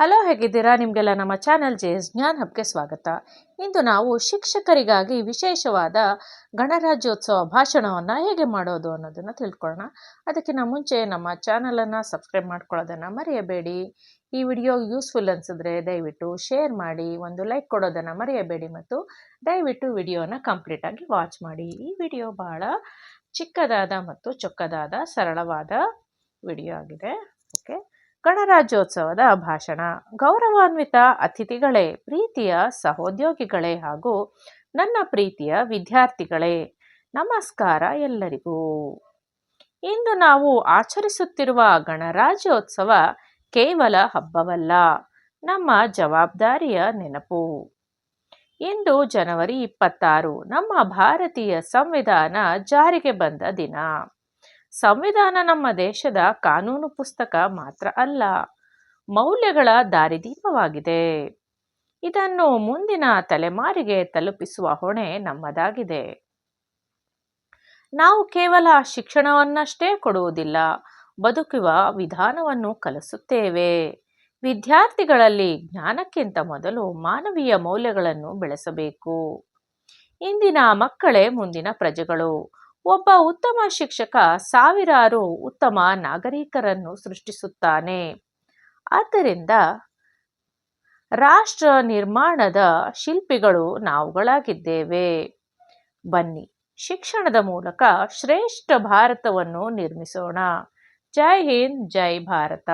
Hello, ಹೇಗಿದ್ದೀರಾ? ನಿಮಗೆಲ್ಲ ನಮ್ಮ ಚಾನೆಲ್ ಜೆ ಎಸ್ ಜ್ಞಾನ್ ಹಬ್ಗೆ ಸ್ವಾಗತ. ಇಂದು ನಾವು ಶಿಕ್ಷಕರಿಗಾಗಿ ವಿಶೇಷವಾದ ಗಣರಾಜ್ಯೋತ್ಸವ ಭಾಷಣವನ್ನು ಹೇಗೆ ಮಾಡೋದು ಅನ್ನೋದನ್ನು ತಿಳ್ಕೊಳ್ಳೋಣ. ಅದಕ್ಕಿಂತ ಮುಂಚೆ ನಮ್ಮ ಚಾನಲನ್ನು ಸಬ್ಸ್ಕ್ರೈಬ್ ಮಾಡ್ಕೊಳ್ಳೋದನ್ನು ಮರೆಯಬೇಡಿ. ಈ ವಿಡಿಯೋ ಯೂಸ್ಫುಲ್ ಅನಿಸಿದ್ರೆ ದಯವಿಟ್ಟು ಶೇರ್ ಮಾಡಿ, ಒಂದು ಲೈಕ್ ಕೊಡೋದನ್ನು ಮರೆಯಬೇಡಿ ಮತ್ತು ದಯವಿಟ್ಟು ವಿಡಿಯೋನ ಕಂಪ್ಲೀಟಾಗಿ ವಾಚ್ ಮಾಡಿ. ಈ ವಿಡಿಯೋ ಬಹಳ ಚಿಕ್ಕದಾದ ಮತ್ತು ಚೊಕ್ಕದಾದ ಸರಳವಾದ ವಿಡಿಯೋ ಆಗಿದೆ. ಓಕೆ? ಗಣರಾಜ್ಯೋತ್ಸವದ ಭಾಷಣ. ಗೌರವಾನ್ವಿತ ಅತಿಥಿಗಳೇ, ಪ್ರೀತಿಯ ಸಹೋದ್ಯೋಗಿಗಳೇ ಹಾಗೂ ನನ್ನ ಪ್ರೀತಿಯ ವಿದ್ಯಾರ್ಥಿಗಳೇ, ನಮಸ್ಕಾರ ಎಲ್ಲರಿಗೂ. ಇಂದು ನಾವು ಆಚರಿಸುತ್ತಿರುವ ಗಣರಾಜ್ಯೋತ್ಸವ ಕೇವಲ ಹಬ್ಬವಲ್ಲ, ನಮ್ಮ ಜವಾಬ್ದಾರಿಯ ನೆನಪು. ಇಂದು ಜನವರಿ ಇಪ್ಪತ್ತಾರು, ನಮ್ಮ ಭಾರತೀಯ ಸಂವಿಧಾನ ಜಾರಿಗೆ ಬಂದ ದಿನ. ಸಂವಿಧಾನ ನಮ್ಮ ದೇಶದ ಕಾನೂನು ಪುಸ್ತಕ ಮಾತ್ರ ಅಲ್ಲ, ಮೌಲ್ಯಗಳ ದಾರಿದೀಪವಾಗಿದೆ. ಇದನ್ನು ಮುಂದಿನ ತಲೆಮಾರಿಗೆ ತಲುಪಿಸುವ ಹೊಣೆ ನಮ್ಮದಾಗಿದೆ. ನಾವು ಕೇವಲ ಶಿಕ್ಷಣವನ್ನಷ್ಟೇ ಕೊಡುವುದಿಲ್ಲ, ಬದುಕುವ ವಿಧಾನವನ್ನು ಕಲಿಸುತ್ತೇವೆ. ವಿದ್ಯಾರ್ಥಿಗಳಲ್ಲಿ ಜ್ಞಾನಕ್ಕಿಂತ ಮೊದಲು ಮಾನವೀಯ ಮೌಲ್ಯಗಳನ್ನು ಬೆಳೆಸಬೇಕು. ಇಂದಿನ ಮಕ್ಕಳೇ ಮುಂದಿನ ಪ್ರಜೆಗಳು. ಒಬ್ಬ ಉತ್ತಮ ಶಿಕ್ಷಕ ಸಾವಿರಾರು ಉತ್ತಮ ನಾಗರಿಕರನ್ನು ಸೃಷ್ಟಿಸುತ್ತಾನೆ. ಆದ್ದರಿಂದ ರಾಷ್ಟ್ರ ನಿರ್ಮಾಣದ ಶಿಲ್ಪಿಗಳು ನಾವುಗಳಾಗಿದ್ದೇವೆ. ಬನ್ನಿ, ಶಿಕ್ಷಣದ ಮೂಲಕ ಶ್ರೇಷ್ಠ ಭಾರತವನ್ನು ನಿರ್ಮಿಸೋಣ. ಜೈ ಹಿಂದ್, ಜೈ ಭಾರತ.